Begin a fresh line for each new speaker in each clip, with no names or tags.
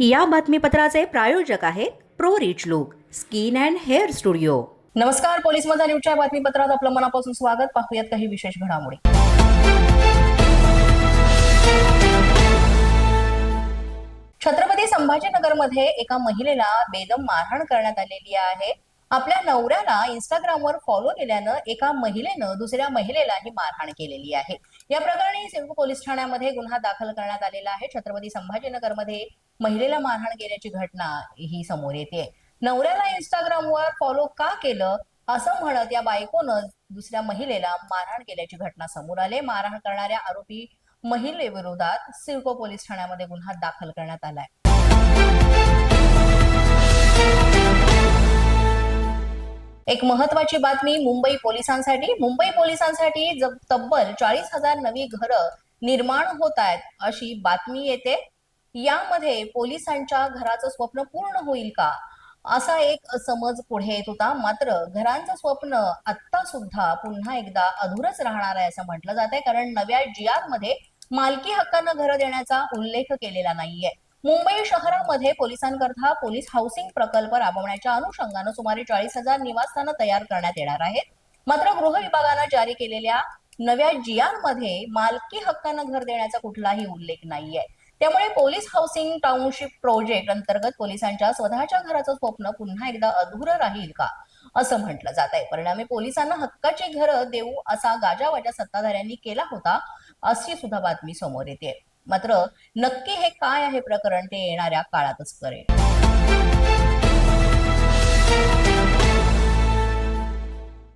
या बातमीपत्राचे प्रायोजक आहेत Pro Rich Look Skin and Hair Studio.
नमस्कार पोलीस माझा न्यूजच्या बातमीपत्रात आपलं मनापासून स्वागत. पाहूयात काही विशेष घडामोडी. छत्रपती संभाजीनगरमध्ये एका महिलेला बेदम मारहाण करण्यात आलेली आहे. आपल्या नवऱ्याला इंस्टाग्रामवर फॉलो केल्यानं एका महिलेनं दुसऱ्या महिलेला ही मारहाण केलेली आहे. या प्रकरणी सिंधू पोलीस ठाण्यामध्ये गुन्हा दाखल करण्यात आलेला आहे. छत्रपती संभाजीनगरमध्ये महिलेला मारहाण केल्याची घटना ही समोर येते नवऱ्याला इंस्टाग्रामवर फॉलो का केलं असं म्हणत या बायकोनं दुसऱ्या महिलेला मारहाण केल्याची घटना समोर आले मारहाण करणाऱ्या आरोपी महिलेविरोधात सिडको पोलीस ठाण्यामध्ये गुन्हा दाखल करण्यात आलाय. एक महत्वाची बातमी मुंबई पोलिसांसाठी. मुंबई पोलिसांसाठी तब्बल चाळीस हजार नवी घरं निर्माण होत आहेत अशी बातमी येते. यामध्ये पोलिसांच्या घराचं स्वप्न पूर्ण होईल का? असा एक समज पुढे येत होता. मात्र घरांचं स्वप्न आता सुद्धा पुन्हा एकदा अधूरच राहणार आहे असं म्हटलं जात आहे कारण नव्या जी आरमध्ये मालकी हक्कानं घरं देण्याचा उल्लेख केलेला नाहीये. मुंबई शहरामध्ये पोलिसांकरता पोलीस हाऊसिंग प्रकल्प राबवण्याच्या अनुषंगानं सुमारे चाळीस हजार निवासस्थानं तयार करण्यात येणार आहेत. मात्र गृह विभागानं जारी केलेल्या नव्या जी आरमध्ये मालकी हक्कानं घर देण्याचा कुठलाही उल्लेख नाहीये. त्यामुळे पोलीस हाऊसिंग टाउनशिप प्रोजेक्ट अंतर्गत पोलिसांच्या स्वतःच्या घराचं स्वप्न पुन्हा एकदा अधुरं राहील का? असं म्हटलं जात आहे. परिणामी पोलिसांना हक्काची घरं देऊ असा गाजावाजा सत्ताधाऱ्यांनी केला होता अशी सुद्धा बातमी समोर येते. मात्र नक्की हे काय आहे प्रकरण ते येणाऱ्या काळातच करेल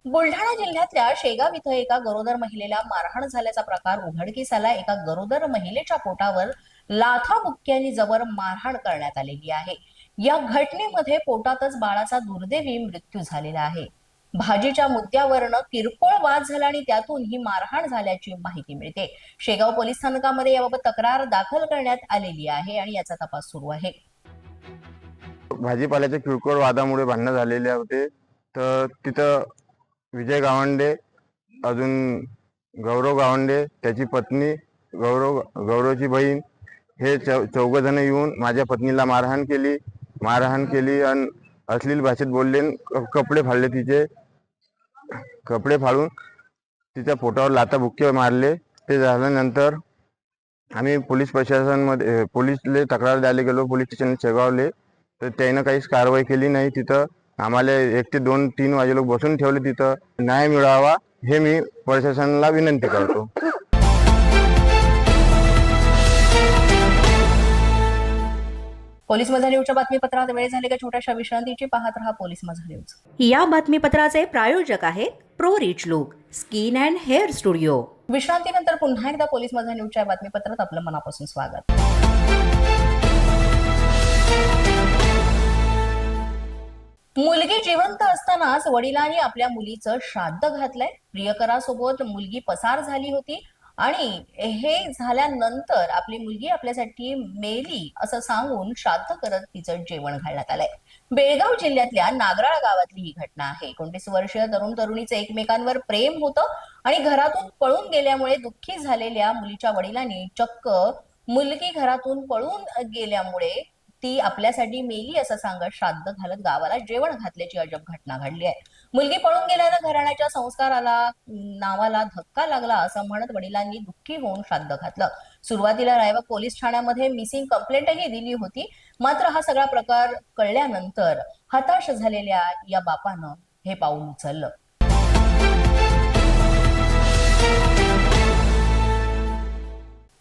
बुलढाणा जिल्ह्यातल्या शेगाव इथं एका गरोदर महिलेला मारहाण झाल्याचा प्रकार उघडकीस आला. एका गरोदर महिलेच्या पोटावर लाथाबुक्क्यांनी जबर मारहाण करण्यात आलेली आहे. या घटनेमध्ये पोटातच बाळाचा दुर्दैवी मृत्यू झालेला आहे. भाजीच्या मुद्द्यावरनं किरकोळ वाद झाला आणि त्यातून ही मारहाण झाल्याची माहिती मिळते. शेगाव पोलीस स्थानकामध्ये याबाबत तक्रार दाखल करण्यात आलेली आहे आणि याचा तपास सुरू आहे.
भाजीपाल्याच्या किरकोळ वादामुळे भांडणं झालेले होते. तर तिथं विजय गावंडे अजून गौरव गावंडे त्याची पत्नी गौरव गौरवची बहीण हे चौ चौघ जण येऊन माझ्या पत्नीला मारहाण केली. मारहाण केली आणि अश्लील भाषेत बोलले आणि कपडे फाडले तिचे. कपडे फाडून तिच्या पोटावर लाता बुक्के मारले. ते झाल्यानंतर आम्ही पोलीस प्रशासनमध्ये पोलीसले तक्रार द्यायला गेलो. पोलीस स्टेशन शेगावले. तर त्यानं काहीच कारवाई केली नाही तिथं. आम्हाला एक ते दोन तीन वाजे लोक बसून ठेवले तिथं. न्याय मिळावा हे मी प्रशासनाला विनंती करतो.
पोलीस माझा न्यूजच्या बातमीपत्रात वेळ झाले का छोट्याशा विश्रांतीची पाहत रहा पोलीस माझा न्यूज.
या बातमीपत्राचे प्रायोजक आहेत Pro Rich Look Skin and Hair Studio.
विश्रांतीनंतर पुन्हा एकदा पोलीस माझा न्यूजच्या बातमीपत्रात आपलं मनापासून स्वागत. मुलगी जिवंत असतानाच वडिलांनी आपल्या मुलीचं श्राद्ध घातलंय. प्रियकरासोबत मुलगी पसार झाली होती. आणि हे झाल्यानंतर आपली मुलगी आपल्यासाठी मेली असं सांगून श्राद्ध करत तिचं जेवण घालण्यात आलंय. बेळगाव जिल्ह्यातल्या नागराळ गावातली ही घटना आहे. एकोणतीस वर्षीय तरुण तरुणीचं एकमेकांवर प्रेम होतं आणि घरातून पळून गेल्यामुळे दुःखी झालेल्या मुलीच्या वडिलांनी चक्क मुलगी घरातून पळून गेल्यामुळे ती आपल्यासाठी मेली असं सांगत श्राद्ध घालत गावाला जेवण घातल्याची अजब घटना घडली आहे. मुलगी पळून गेल्यानं घराण्याच्या संस्काराला नावाला धक्का लागला असं म्हणत वडिलांनी दुःखी होऊन श्राद्ध घातलं. सुरुवातीला रायबाग पोलीस ठाण्यामध्ये मिसिंग कंप्लेंटही दिली होती. मात्र हा सगळा प्रकार कळल्यानंतर हताश झालेल्या या बापानं हे पाऊल उचललं.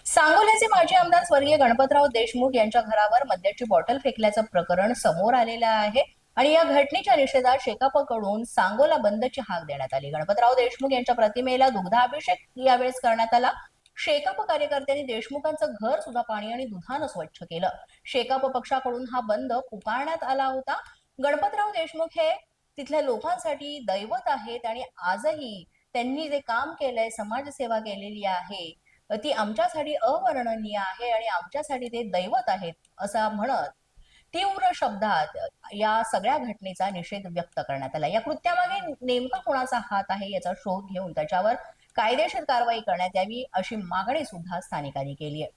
सांगोल्याचे माजी आमदार स्वर्गीय गणपतराव देशमुख यांच्या घरावर मद्याची बॉटल फेकल्याचं प्रकरण समोर आलेलं आहे. आणि या घटनेच्या निषेधात शेकापकडून सांगोला बंदची हाक देण्यात आली. गणपतराव देशमुख यांच्या प्रतिमेला दुग्धाभिषेक यावेळेस करण्यात आला. शेकाप कार्यकर्त्यांनी देशमुखांचं घर सुद्धा पाणी आणि दुधानं स्वच्छ केलं. शेकाप पक्षाकडून हा बंद पुकारण्यात आला होता. गणपतराव देशमुख हे तिथल्या लोकांसाठी दैवत आहेत आणि आजही त्यांनी जे काम केलंय समाजसेवा केलेली आहे ती आमच्यासाठी अवर्णनीय आहे आणि आमच्यासाठी ते दैवत आहेत असं म्हणत तीव्र शब्दात या सगळ्या घटनेचा निषेध व्यक्त करण्यात आला. या कृत्यामागे नेमका कोणाचा हात आहे याचा शोध घेऊन त्याच्यावर कायदेशीर कारवाई करण्यात यावी अशी मागणी सुद्धा स्थानिकांनी केली आहे.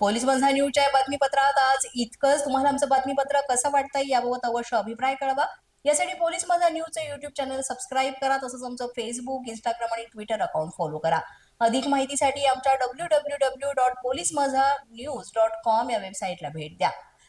पोलीस माझा न्यूजच्या या बातमीपत्रात आज इतकंच. तुम्हाला आमचं बातमीपत्र कसं वाटतंय याबाबत अवश्य अभिप्राय कळवा. यासाठी पोलीस माझा न्यूजचं युट्यूब चॅनल सबस्क्राईब करा तसंच आमचं फेसबुक इंस्टाग्राम आणि ट्विटर अकाउंट फॉलो करा. अधिक माहितीसाठी आमच्या W W W dot Police Maza news dot com या वेबसाईटला भेट द्या.